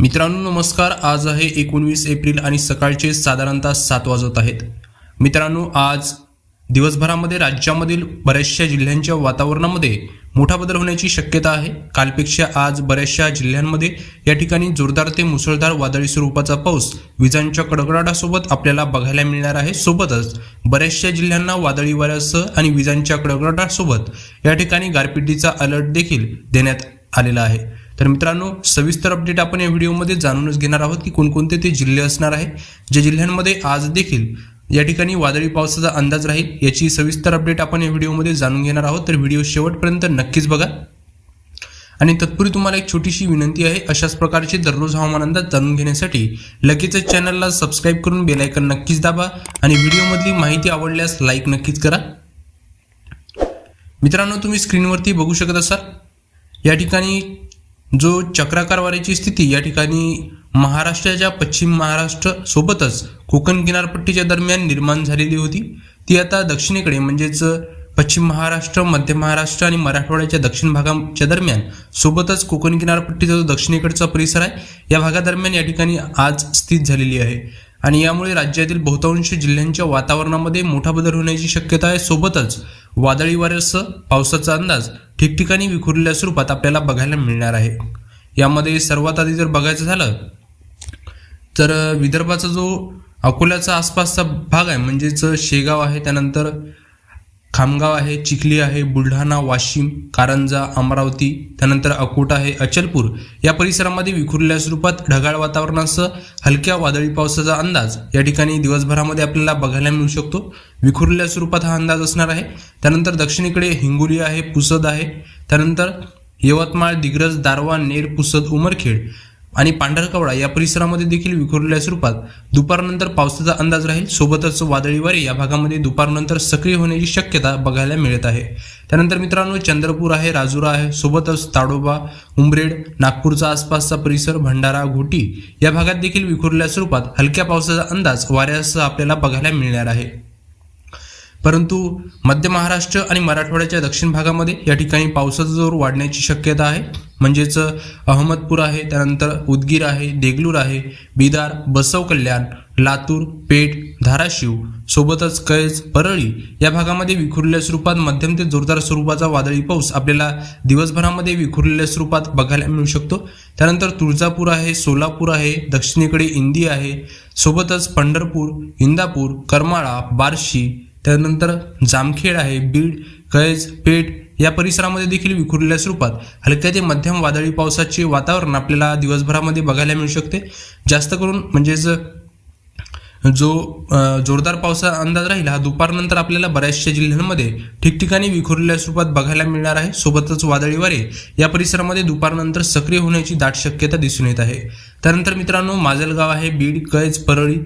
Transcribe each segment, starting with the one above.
मित्रांनो नमस्कार. आज आहे एकोणवीस एप्रिल आणि सकाळचे साधारणतः सात वाजत आहेत. मित्रांनो आज दिवसभरामध्ये राज्यामधील बऱ्याचशा जिल्ह्यांच्या वातावरणामध्ये मोठा बदल होण्याची शक्यता आहे. कालपेक्षा आज बऱ्याचशा जिल्ह्यांमध्ये या ठिकाणी जोरदार ते मुसळधार वादळी स्वरूपाचा पाऊस विजांच्या कडकडाटासोबत आपल्याला बघायला मिळणार आहे. सोबतच बऱ्याचशा जिल्ह्यांना वादळी वाऱ्यासह आणि विजांच्या कडकडाटासोबत या ठिकाणी गारपिटीचा अलर्ट देखील देण्यात आलेला आहे. तर मित्रांनो सविस्तर अपडेट आपण या व्हिडिओमध्ये जाणूनच घेणार आहोत की कोणकोणते ते जिल्हे असणार आहे. ज्या जिल्ह्यांमध्ये आज देखील या ठिकाणी वादळी पावसाचा अंदाज राहील याची सविस्तर अपडेट आपण या व्हिडिओमध्ये जाणून घेणार आहोत. तर व्हिडिओ शेवटपर्यंत नक्कीच बघा. आणि तत्पूर्वी तुम्हाला एक छोटीशी विनंती आहे अशाच प्रकारचे दररोज हवामान अंदाज जाणून घेण्यासाठी लगेचच चॅनलला सबस्क्राईब करून बेलायकन नक्कीच दाबा आणि व्हिडिओमधली माहिती आवडल्यास लाईक नक्कीच करा. मित्रांनो तुम्ही स्क्रीनवरती बघू शकत असाल. या ठिकाणी जो चक्राकार वाऱ्याची स्थिती या ठिकाणी महाराष्ट्राच्या पश्चिम महाराष्ट्र सोबतच कोकण किनारपट्टीच्या दरम्यान निर्माण झालेली होती. ती आता दक्षिणेकडे म्हणजेच पश्चिम महाराष्ट्र मध्य महाराष्ट्र आणि मराठवाड्याच्या दक्षिण भागाच्या दरम्यान सोबतच कोकण किनारपट्टीचा जो दक्षिणेकडचा परिसर आहे या भागादरम्यान या ठिकाणी आज स्थित झालेली आहे. आणि यामुळे राज्यातील बहुतांश जिल्ह्यांच्या वातावरणामध्ये मोठा बदल होण्याची शक्यता आहे. सोबतच वादळी वाऱ्यासह पावसाचा अंदाज ठिकठिकाणी विखुरलेल्या स्वरूपात आपल्याला बघायला मिळणार आहे. यामध्ये सर्वात आधी जर बघायचं झालं तर विदर्भाचा जो अकोल्याचा आसपासचा भाग आहे म्हणजेच शेगाव आहे त्यानंतर खामगाव आहे चिखली आहे बुलढाणा वाशिम कारंजा अमरावती त्यानंतर अकोटा आहे अचलपूर. या परिसरामध्ये विखुरलेल्या स्वरूपात ढगाळ वातावरणासह हलक्या वादळी पावसाचा अंदाज या ठिकाणी दिवसभरामध्ये आपल्याला बघायला मिळू शकतो. विखुरलेल्या स्वरूपात हा अंदाज असणार आहे. त्यानंतर दक्षिणेकडे हिंगोली आहे पुसद आहे. त्यानंतर यवतमाळ दिग्रज दारवा नेर पुसद उमरखेड. आणि पांढरकवडा या परिसरामध्ये देखील विखुरलेल्या स्वरूपात दुपारनंतर पावसाचा अंदाज राहील. सोबतच वादळी वारे या भागामध्ये दुपारनंतर सक्रिय होण्याची शक्यता बघायला मिळत आहे. त्यानंतर मित्रांनो चंद्रपूर आहे राजुरा आहे. सोबतच ताडोबा उमरेड नागपूरचा आसपासचा परिसर भंडारा घोटी या भागात देखील विखुरलेल्या स्वरूपात हलक्या पावसाचा अंदाज वाऱ्यासह आपल्याला बघायला मिळणार आहे. परंतु मध्य महाराष्ट्र आणि मराठवाड्याच्या दक्षिण भागामध्ये या ठिकाणी पावसाचा जोर वाढण्याची शक्यता आहे. म्हणजेच अहमदपूर आहे त्यानंतर उदगीर आहे देगलूर आहे बिदार बसव कल्याण लातूर पेठ धाराशिव सोबतच कैज परळी या भागामध्ये विखुरलेल्या स्वरूपात मध्यम ते जोरदार स्वरूपाचा वादळी पाऊस आपल्याला दिवसभरामध्ये विखुरलेल्या स्वरूपात बघायला मिळू शकतो. त्यानंतर तुळजापूर आहे सोलापूर आहे दक्षिणेकडे इंदी आहे सोबतच पंढरपूर इंदापूर करमाळा बार्शी त्यानंतर जामखेड आहे बीड कैज पेठ या परिसरामध्ये देखील विखुरलेल्या स्वरूपात. हलक्या ते मध्यम वादळी पावसाचे वातावरण आपल्याला दिवसभरामध्ये बघायला मिळू शकते. जास्त करून म्हणजेच जो जोरदार पावसा अंदाज राहील हा दुपारनंतर आपल्याला बऱ्याचशा जिल्ह्यांमध्ये ठिकठिकाणी विखुरलेल्या स्वरूपात बघायला मिळणार आहे. सोबतच वादळी वारे या परिसरामध्ये दुपारनंतर सक्रिय होण्याची दाट शक्यता दिसून येत आहे. त्यानंतर मित्रांनो माजलगाव आहे बीड कैज परळी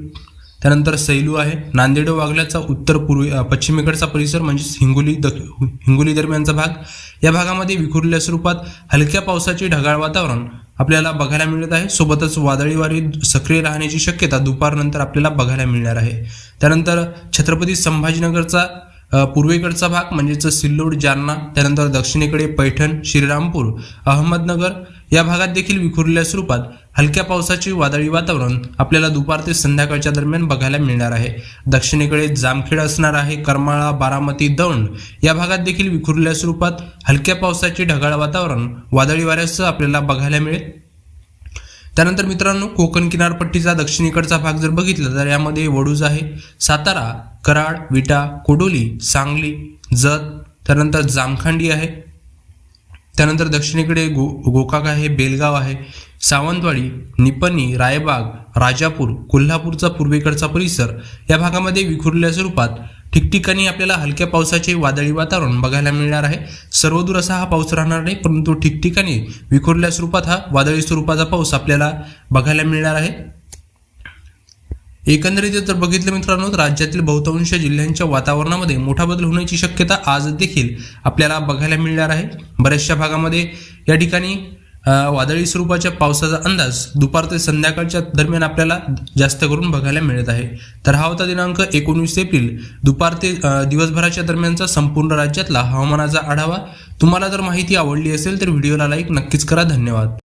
त्यानंतर सैलू आहे. नांदेड वागल्याचा उत्तर पूर्वी पश्चिमेकडचा परिसर म्हणजेच हिंगोली द हिंगोली दरम्यानचा भाग. या भागामध्ये विखुरल्या स्वरूपात हलक्या पावसाचे ढगाळ वातावरण आपल्याला बघायला मिळत आहे. सोबतच वादळी वारी सक्रिय राहण्याची शक्यता दुपारनंतर आपल्याला बघायला मिळणार आहे. त्यानंतर छत्रपती संभाजीनगरचा पूर्वेकडचा भाग म्हणजेच सिल्लोड जालना त्यानंतर दक्षिणेकडे पैठण श्रीरामपूर अहमदनगर या भागात देखील विखुरलेल्या स्वरूपात हलक्या पावसाचे वादळी वातावरण आपल्याला दुपार ते संध्याकाळच्या दरम्यान बघायला मिळणार आहे. दक्षिणेकडे जामखेड असणार आहे करमाळा बारामती दौंड या भागात देखील विखुरलेल्या स्वरूपात हलक्या पावसाचे ढगाळ वातावरण वादळी वाऱ्यासह आपल्याला बघायला मिळेल. त्यानंतर मित्रांनो कोकण किनारपट्टीचा दक्षिणेकडचा भाग जर बघितला तर यामध्ये वडूज आहे सातारा कराड विटा कोडोली सांगली जत त्यानंतर जामखांडी आहे त्यानंतर दक्षिणेकडे गो गोकाक आहे बेलगाव आहे सावंतवाडी निपणी रायबाग राजापूर कोल्हापूरचा पूर्वेकडचा परिसर या भागामध्ये विखुरलेल्या स्वरूपात ठिकठिकाणी आपल्याला हलक्या पावसाचे वादळी वातावरण बघायला मिळणार आहे. सर्वदूर असा हा पाऊस राहणार नाही परंतु ठिकठिकाणी विखुरल्या स्वरूपात हा वादळी स्वरूपाचा पाऊस आपल्याला बघायला मिळणार आहे. एकंदरीत जर बघितलं मित्रांनो तर राज्यातील बहुतांश जिल्ह्यांच्या वातावरणामध्ये मोठा बदल होण्याची शक्यता आज देखील आपल्याला बघायला मिळणार आहे. बऱ्याचशा भागामध्ये या ठिकाणी वादळी स्वरूपाच्या पावसाचा अंदाज दुपार ते संध्याकाळच्या दरम्यान आपल्याला जास्त करून बघायला मिळत आहे. तर हा होता दिनांक एकोणवीस एप्रिल. दुपार ते दिवसभराच्या दरम्यानचा संपूर्ण राज्यातला हवामानाचा आढावा. तुम्हाला जर माहिती आवडली असेल तर व्हिडिओला लाईक नक्कीच करा. धन्यवाद.